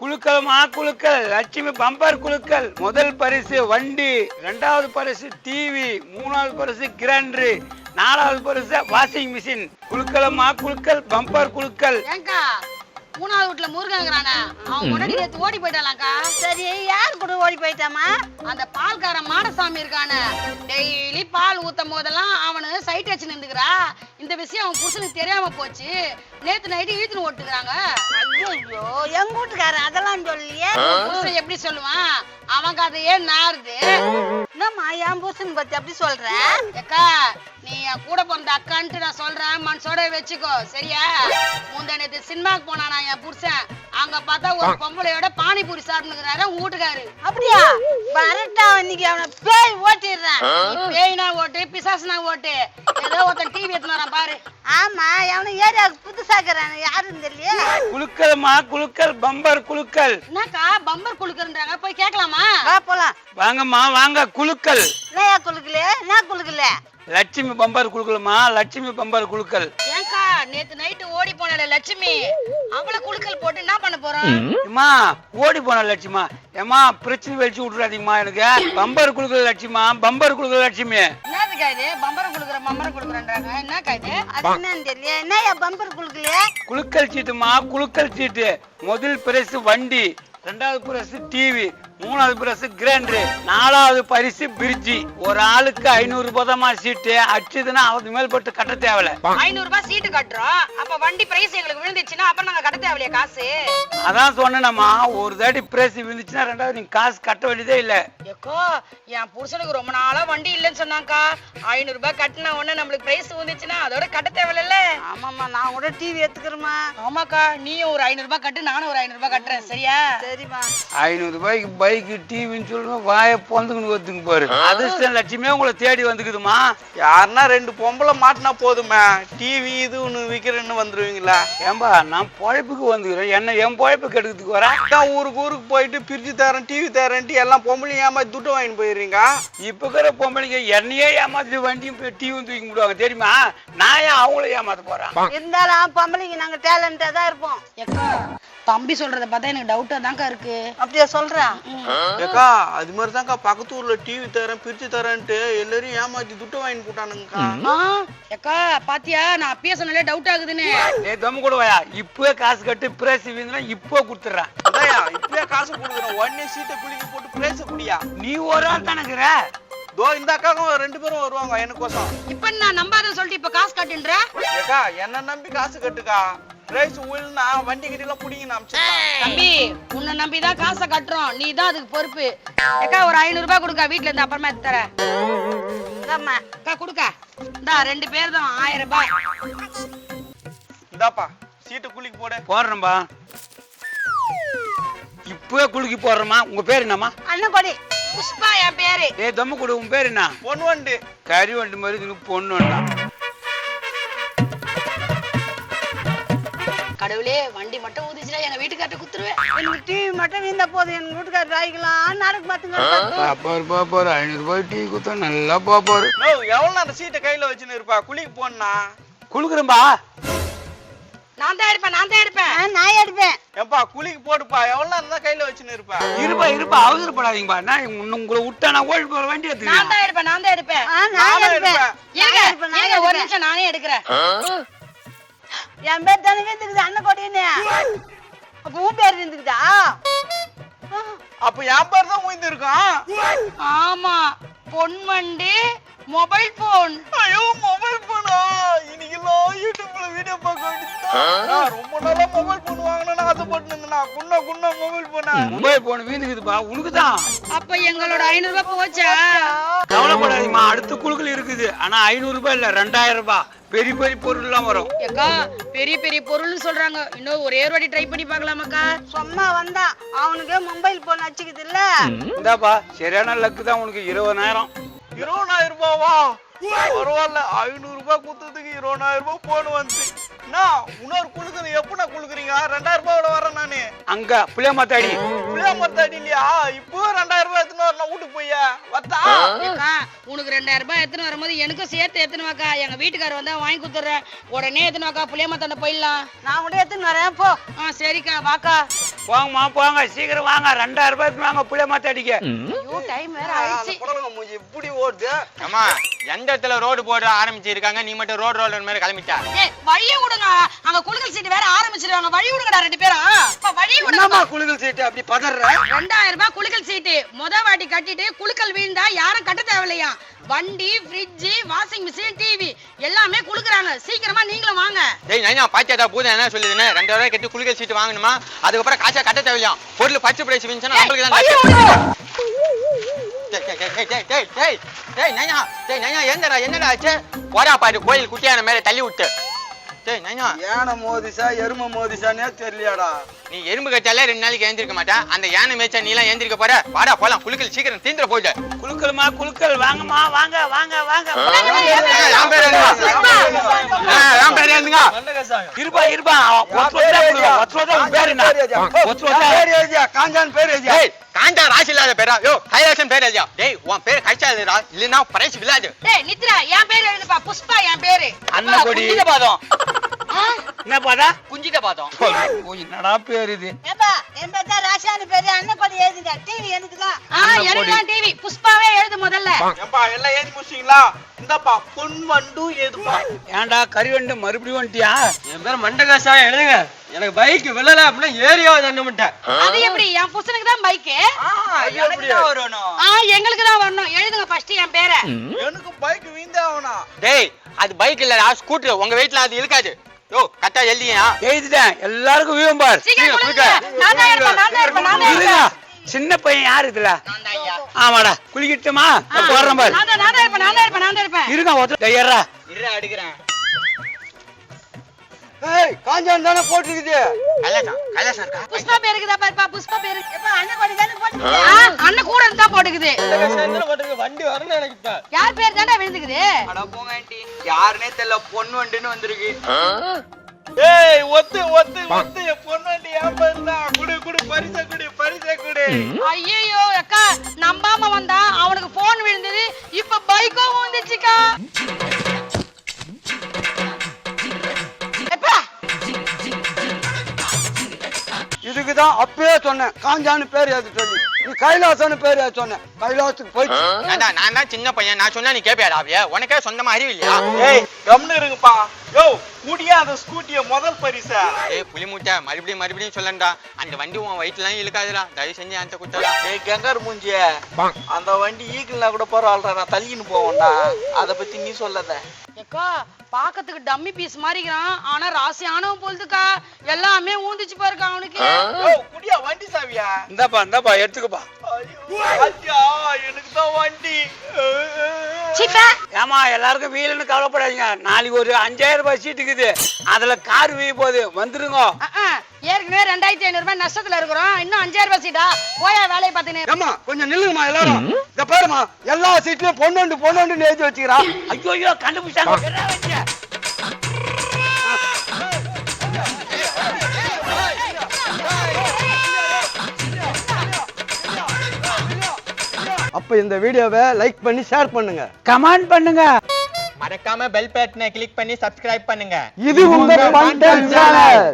குழுக்கள்மா குழுக்கள் லட்சுமி பம்பர் குழுக்கள் முதல் பரிசு வண்டி இரண்டாவது பரிசு டிவி மூணாவது பரிசு கிரைண்டர் நாலாவது பரிசு வாஷிங் மிஷின். குழுக்களமா குழுக்கள் பம்பர் குழுக்கள். மூணாவது வீட்டுல முருகங்கிறானே அவன் முன்னாடி நேத்து ஓடி போயிட்டாலாக்கா சரி யார் கூட ஓடி போயிட்டாமா அந்த பால்காரன் மாடசாமி இருக்கானே. டெய்லி பால் ஊத்தும் போதெல்லாம் அவனு சைட் வச்சு நின்றுக்கிறா இந்த விஷயம் அவன் புருஷனுக்கு தெரியாம போச்சு. நேத்து நைட்டு இழுத்துன்னு ஓட்டுக்கிறாங்க. ஐயோ எங்க வீட்டுக்காரன் அதெல்லாம் சொல்லியே புருஷன் எப்படி சொல்லுவான்? அவன் கதையே நாருது என்னம்மா என் புருஷன் பத்தி அப்படி சொல்ற? அக்கா நீ என் கூட பிறந்த அக்கான்ட்டு நான் சொல்றேன். மனசோட வச்சுக்கோ சரியா? முந்தா நேத்து சினிமாக்கு போனானா என் புருஷன். அங்க பார்த்தா ஒரு பொம்பளையோட பானிபூரி சாப்பிட்டுக்கிறாரு உங்க வீட்டுக்காரு அப்படியா? வரட்டா இன்னைக்கு அவனை பேய் ஓட்டிடுறேன். பேய்னா ஓட்டு பிசாசுனா ஓட்டு. ஏதோ ஒருத்தன் டிவி எடுத்துன்னு வரான் பாரு. ஆமா அவனை ஏரியாவுக்கு புதுசாக்குறான் யாருன்னு தெரியல குழுக்கள்மா குழுக்கள் பம்பர் குழுக்கள் என்னக்கா பம்பர் குளுக்குறாங்க போய் கேட்கலாமா? வா போலாம். வாங்கம்மா வாங்க குழுக்கள் என்னையா குளுக்கல என்ன குளுக்கல லட்சுமி பம்பர் குழுக்கள்மா லட்சுமி பம்பர் குழுக்கள் ஏங்கா நேத்து நைட்டு ஓடி போனல லட்சுமி. அவள குளுக்கல் போட்டு என்ன பண்ண போறோம்? அம்மா ஓடி போன லட்சுமா. ஏம்மா பிரச்சனை வெளிச்சு விட்டுறாதீங்கம்மா எனக்கு. பம்பர் குழுக்கள் லட்சுமா பம்பர் குழுக்கள் லட்சுமி. என்னதுக்கா இது பம்பரம் குளுக்குற பம்பரம் குளுக்குறன்றாங்க என்னக்கா இது அது என்னன்னு தெரியல என்னய்யா பம்பர் குளுக்கல குழுக்கள் சீட்டுமா குழுக்கள் சீட்டு. முதல் பரிசு வண்டி ரெண்டாவது பரிசு டிவி. மூணாவது பரிசு கிரைண்டர் நாலாவது பரிசு பிரிட்ஜி. ஒரு ஆளுக்கு ஐநூறு ரூபாய்தாம்மா சீட்டு அச்சுதுன்னா அவருக்கு மேல் போட்டு கட்ட தேவையில்ல. ஐநூறு ரூபாய் சீட்டு கட்டுறோம். அப்ப வண்டி பிரைஸ் எங்களுக்கு விழுந்துச்சுன்னா அப்புறம் நாங்க கட்ட தேவையில்லையா காசு? அதான் சொன்னேனம்மா ஒரு தாட்டி பிரைஸ் விழுந்துச்சுன்னா ரெண்டாவது நீங்க காசு கட்ட வேண்டியதே இல்ல. எக்கோ என் புருஷனுக்கு ரொம்ப நாளா வண்டி இல்லைன்னு சொன்னாக்கா ஐநூறு ரூபாய் கட்டின உடனே நம்மளுக்கு பிரைஸ் வந்துச்சுன்னா அதோட கட்ட தேவையில்ல. ஆமாம்மா நான் கூட டிவி எடுத்துக்கிறேம்மா. ஆமாக்கா நீயும் ஒரு ஐநூறு ரூபாய் கட்டு நானும் ஒரு ஐநூறு ரூபாய் கட்டுறேன் சரியா? சரிம்மா. ஐநூறு ரூபாய்க்கு பைக்கு டிவின்னு சொல்லுவோம் வாயை பொந்துக்குன்னு வந்துங்க பாரு. அதிர்ஷ்டம் லட்சுமியே உங்களை தேடி வந்துக்குதுமா யாருன்னா ரெண்டு பொம்பளை மாட்டினா போதுமே டிவி இது ஒன்று விற்கிறேன்னு வந்துருவீங்களா? ஏம்பா நான் பொழைப்புக்கு வந்துக்கிறேன். என்ன என் பொழைப்புக்கு எடுக்கிறதுக்கு வரேன் அதான் ஊருக்கு ஊருக்கு போயிட்டு பிரிச்சு தரேன் டிவி தரேன்ட்டு எல்லாம் பொம்பளையும் ஏமாத்தி துட்டு வாங்கிட்டு போயிடுறீங்க. இப்ப இருக்கிற பொம்பளைங்க என்னையே ஏமாத்திட்டு வண்டியும் போய் டிவியும் தூக்கி விடுவாங்க தெரியுமா? நான் ஏன் அவங்கள ஏமாத்த போறேன் இருந்தாலும் பொம்பளைங்க நாங்க டேலண்டா தான் இருப்போம். எக்கா தம்பி சொல்றத பார்த்தா எனக்கு டவுட்டா தான்க்கா இருக்கு. அப்படியா சொல்றா? ஏக்கா அது மாதிரி தான்க்கா பக்கத்து ஊர்ல டிவி தரேன் பிரிச்சு தரேன்ட்டு எல்லாரையும் ஏமாத்தி துட்டு வாங்கிட்டு போட்டானுங்கக்கா. ஆ, எக்கா பாத்தியா நான் அப்பயே சொன்னாலே டவுட் ஆகுதுன்னு. ஏ தம்மு கூட வாயா. இப்பவே காசு கட்டு பிரேசி வீந்துனா இப்போ கொடுத்துட்றேன். அதான்யா இப்பயே காசு கொடுக்குறேன். உடனே சீட்டை குலுக்கி போட்டு பிரேச குடியா. நீ ஒரு ஆள் தானேங்கிற தோ இந்த அக்காவும் ரெண்டு பேரும் வருவாங்க எனக்கோசம். இப்ப நான் நம்பாதன்னு சொல்லிட்டு இப்ப காசு கட்டுன்ற? ஏக்கா என்ன நம்பி காசு கட்டுக்கா. பிரைஸ் உயில்னா வண்டி கிட்டிலாம் புடிங்க அமிச்சிருக்கான் தம்பி உன்னை நம்பி தான் காசை கட்டுறோம். நீ தான் அதுக்கு பொறுப்பு. அக்கா ஒரு ஐநூறு ரூபாய் கொடுக்கா வீட்ல இருந்து அப்புறமா எடுத்து தரேன். இந்தாம்மா அக்கா கொடுக்க. இந்தா ரெண்டு பேர் தான் ஆயிரம் ரூபாய். இந்தாப்பா சீட்டை குலுக்கி போடு. போடுறேன்பா. இப்பவே குலுக்கி போடுறேம்மா. உங்க பேர் என்னம்மா? அண்ணன் கொடி புஷ்பா என் பேரு. ஏ தம்மு கூட உன் பேர் என்ன? பொண்ணு வண்டு. கறி வண்டி மாதிரி இதுக்கு பொண்ணு வேண்டாம் கடவுளே வண்டி மட்டும் ஊதிச்சுனா எங்க வீட்டுக்கார்ட்ட குத்துருவேன். எனக்கு டிவி மட்டும் வீந்தா போதும். எங்க வீட்டுக்காரர் ராய்க்கலாம் நாடகம் பார்த்துங்க. பாப்பாரு பாப்பாரு. ஐநூறு ரூபாய் டீ கொடுத்தா நல்லா பாப்பாரு. நோ எவ்வளவு நேரம் சீட்டை கையில வச்சுன்னு இருப்பா? குளிக்கு போனா குளுக்குறேன்பா நான் தான் எடுப்பேன் நான் தான் எடுப்பேன். நான் எடுப்பேன். ஏப்பா குளிக்கு போடுப்பா எவ்வளவு நேரம் தான் கையில வச்சுன்னு இருப்பா? இருப்பா இருப்பா. அவசரப்படாதீங்கப்பா நான் உன்னை- உங்களை விட்டா நான் ஓடி போற வண்டி நான் தான் எடுப்பேன் நான் தான் எடுப்பேன். ஆ, நான் நானும் எடுப்பேன். எடுப்பேன். இருங்க நான் எடுப்பேன், நான் இருங்க, ஒரு எடுப்பேன். நிமிஷம் நானே எடுக்கிறேன். என் பேர் தானே வீந்துக்குது அண்ணன் கொடின்னு அப்ப உன் பேர் வீந்துக்குதா? அப்ப என் பேர் தான் உயிர்ந்து இருக்கும் ஆமா பொன் வண்டி மொபைல் போன் ஐயோ ரொம்ப நாளா மொபைல் போன் வாங்கணும்னு ஆசைப்பட்டு இருந்தேன் குன்ன குன்ன மொபைல் போனா மொபைல் போன் வீந்துக்குதுப்பா. உனக்கு தான் அப்ப எங்களோட ஐநூறு ரூபாய் போச்சா? கவலைப்படாதீங்கம்மா அடுத்த குழுக்கள் இருக்குது. ஆனா ஐநூறு ரூபாய் இல்ல ரெண்டாயிரம் ரூபாய் பெரிய பெரிய பொருள் எல்லாம் வரும். ஏக்கா பெரிய பெரிய பொருள்னு சொல்றாங்க. இன்னும் ஒரே ஒரு வாட்டி ட்ரை பண்ணி பார்க்கலாமாக்கா? சும்மா வந்தான் அவனுக்கு மொபைல் போன் வச்சுக்குது இல்ல இந்தாப்பா சரியான லக்கு தான் உனக்கு. இருபதாயிரம். இருபதாயிரம் ரூபாவா பரவாயில்ல ஐநூறு ரூபாய் கொடுத்ததுக்கு இருபதாயிரம் ரூபாய் போன் வந்து இன்னொரு குழுக்கு எப்படி குழுக்குறீங்க? ரெண்டாயிரம் ரூபாய் அங்க புளியமாத்தாடி புளியா மரத்து அடியிலையா இப்போ ரெண்டாயிரம் ரூபாய் எடுத்துன்னு வரணும். வீட்டுக்கு போய். வத்தா? உனக்கு ரெண்டாயிரம் ரூபாய் எடுத்துன்னு வரும்போது எனக்கும் சேர்த்து எடுத்துன்னு வாக்கா. எங்க வீட்டுக்காரர் வந்தா வாங்கி கொடுத்துட்றேன். உடனே எடுத்துன்னு வாக்கா. புளியமத்தாண்ட போயிடலாம். நான் கூட எடுத்துன்னு வரேன். போ. ஆ சரிக்கா. வாக்கா. போங்கம்மா போங்க. சீக்கிரம் வாங்க. ரெண்டாயிரம் ரூபாய்க்கு வாங்க புளிய மாத்த அடிக்க ஐயோ டைம் வேற ஆயிடுச்சு. மூஞ்சி இப்படி ஓடுது. அம்மா எந்த இடத்துல ரோடு போட ஆரம்பிச்சிருக்காங்க? நீ மட்டும் ரோடு ரோடு மாதிரி கிளம்பிட்டா. ஏய் வழிய விடுங்க அங்க குலுக்கல் சீட்டு வேற ஆரம்பிச்சிருவாங்க வழி விடுங்கடா ரெண்டு பேரும். அப்பா, வழி சீட்டு அப்படி பதற ரெண்டாயிரம் ரூபாய் குலுக்கல் சீட்டு. முத வாட்டி கட்டிட்டு குலுக்கல் வீழ்ந்தா யாரும் கட்ட தேவையில்லையா? வண்டி ஃப்ரிட்ஜ் வாஷிங் மிஷின் டிவி எல்லாமே குலுக்குறாங்க சீக்கிரமா நீங்களும் வாங்க. டேய் நைனா பாத்தியாடா பூதம் என்ன சொல்லுதுன்னு? ரெண்டாயிரம் ரூபாய் கட்டி குளிக்கல் சீட்டு வாங்கணுமா? அதுக்கப்புறம் காசா கட்ட தேவையா பொருள் பச்சை பிரைஸ் விஞ்சுன்னா நம்மளுக்கு தான் வழி நஷ்டம். விடுங்க. டேய், டேய், டேய், டேய், டேய், டேய், டேய், நைனா, டேய், நைனா, என்னடா, என்னடா ஆச்சு? போடா பாரு, கோயில் குட்டியான மேல தள்ளி விட்டு. டேய், நைனா, யானை மோதிசா எருமை மோதிசானே தெரியலையாடா. நீ எறும்பு கட்டாலே ரெண்டு நாளைக்கு ஏந்திருக்க மாட்டா அந்த யானை மேய்ச்சா நீ எல்லாம் ஏந்திருக்க போற வாடா போலாம் குளுக்கல் சீக்கிரம் தீந்துற போயிட்டு குலுக்கல்மா குலுக்கல் வாங்கம்மா வாங்க வாங்க வாங்க? இருப்பா இருப்பா காஞ்சான் பேர் எழுதியா காஞ்சா ராசி இல்லாத பேரா யோ கைலாசன் பேர் எழுதியா டேய் உன் பேர் கைச்சாதுடா இல்லைன்னா பிரைஸ் விழாது டேய் நித்ரா என் பேர் எழுதுப்பா புஷ்பா என் பேரு அண்ணன் கொடி பாதம் என்ன பாதா? குஞ்சிட்ட ஓ, என்னடா பேர் இது? ஏப்பா என் பேர் தான் பேரு. அண்ணன் எழுதுங்க. டிவி எனக்குதான் ஆ எனக்கு டிவி புஷ்பாவே எழுது முதல்ல. ஏம்பா எல்லாம் முடிச்சிங்களா இந்தப்பா பொன் வண்டு ஏதுப்பா ஏன்டா கறிவண்டு மறுபடியும் வந்துட்டியா? என் பேர் மண்டகாசா எழுதுங்க. எனக்கு பைக் விழல அப்படின்னா ஏரியாவை தண்ணி விட்டேன் அது எப்படி? என் புருஷனுக்கு தான் பைக்கு வரணும். ஆ எங்களுக்கு தான் வரணும். எழுதுங்க ஃபர்ஸ்ட் என் பேரை. எனக்கு பைக் வீந்தே ஆகணும். டேய் அது பைக் இல்லடா ஸ்கூட்டர் உங்க வீட்ல அது இருக்காது. யோ கரெக்டா எழுதியா? எழுதிட்டேன். எல்லாருக்கும் வியூம் பார். சின்ன பையன் யாரு இதுல? ஆமாடா. குளிக்கட்டுமா? வர்றேன் பாரு. நான் தான் நான் தான் இருப்பேன் ஏய் காஞ்சான் தானே போட்டுருக்குது. கைலாசம் கைலாசம் இருக்கா? புஷ்பா பேருக்கு தான் பாருப்பா புஷ்பா பேரு ஏப்பா அண்ணன் கொடி தானே போட்டு ஆ, அண்ணன் கூட இருந்தா போட்டுக்குது. வண்டி வரணும் எனக்கு இப்ப யார் பேர் தாண்டா விழுந்துக்குது? அட போங்க ஆண்டி யாருனே தெரியல பொன் வண்டுன்னு வந்திருக்கு. ஏய் ஒத்து ஒத்து ஒத்து பொன் வண்டி ஏன் பேருந்தா குடு குடு பரிசை குடு பரிசை குடு. ஐயோ அக்கா நம்பாம வந்தா அவனுக்கு போன் விழுந்தது. இப்ப பைக்கும் வந்துச்சுக்கா. இதுக்கு தான் அப்பயே சொன்னேன். காஞ்சான்னு பேர் ஏத்து சொல்லி. நீ கைலாசம்னு பேர் ஏத்து சொன்ன கைலாசத்துக்கு ஏன்டா நான் தான் சின்ன பையன். நான் சொன்னா நீ கேப்பியாடா அப்படியே உனக்கே சொந்தமா அறிவு இல்லையா? ஏய் கம்னு இருங்கப்பா. யோ குடியா அந்த ஸ்கூட்டிய முதல் பரிசா? ஏய் புலி மூட்டை மறுபடியும் மறுபடியும் சொல்லண்டா. அந்த வண்டி உன் வயிற்றுலாம் இழுக்காதுடா. தயவு செஞ்சு அந்த குத்தலாம் ஏய் கங்கார் மூஞ்சிய. அந்த வண்டி ஈக்கிள்னா கூட பரவாயில்லடா. நான் தள்ளின்னு போவேன்டா அத பத்தி நீ சொல்லாத. அக்கா பாக்கத்துக்கு டம்மி பீஸ் மாதிரிக்கிறான் ஆனா ராசி ஆனவன் போல்துக்கா எல்லாமே ஊந்துச்சு பாருக்கா அவனுக்கு. குடியா வண்டி சாவியா? இந்தாப்பா இந்தாப்பா எடுத்துக்கப்பா. எனக்கு தான் வண்டி. ஏமா எல்லாருக்கும் வீலுன்னு கவலைப்படாதீங்க. நாளைக்கு ஒரு அஞ்சாயிரம் ரூபாய் சீட்டு இருக்குது அதுல கார் வீ போகுது. வந்துருங்க. ஏற்கனவே ரெண்டாயிரத்தி ஐநூறு ரூபாய் நஷ்டத்துல இருக்கிறோம். இன்னும் அஞ்சாயிரம் ரூபாய் சீட்டா? போயா வேலையை பார்த்துன்னு ஏம்மா கொஞ்சம் நில்லுங்கம்மா எல்லாரும். இந்த பாருமா எல்லா சீட்லயும் பொண்ணு பொண்ணு எழுதி வச்சுக்கிறா. ஐயோ ஐயோ கண்டுபிடிச்சாங்க. அப்ப இந்த வீடியோவை லைக் பண்ணி ஷேர் பண்ணுங்க. கமெண்ட் பண்ணுங்க. மறக்காம பெல் பட்டனை கிளிக் பண்ணி சப்ஸ்கிரைப் பண்ணுங்க. இது உங்க சேனல்.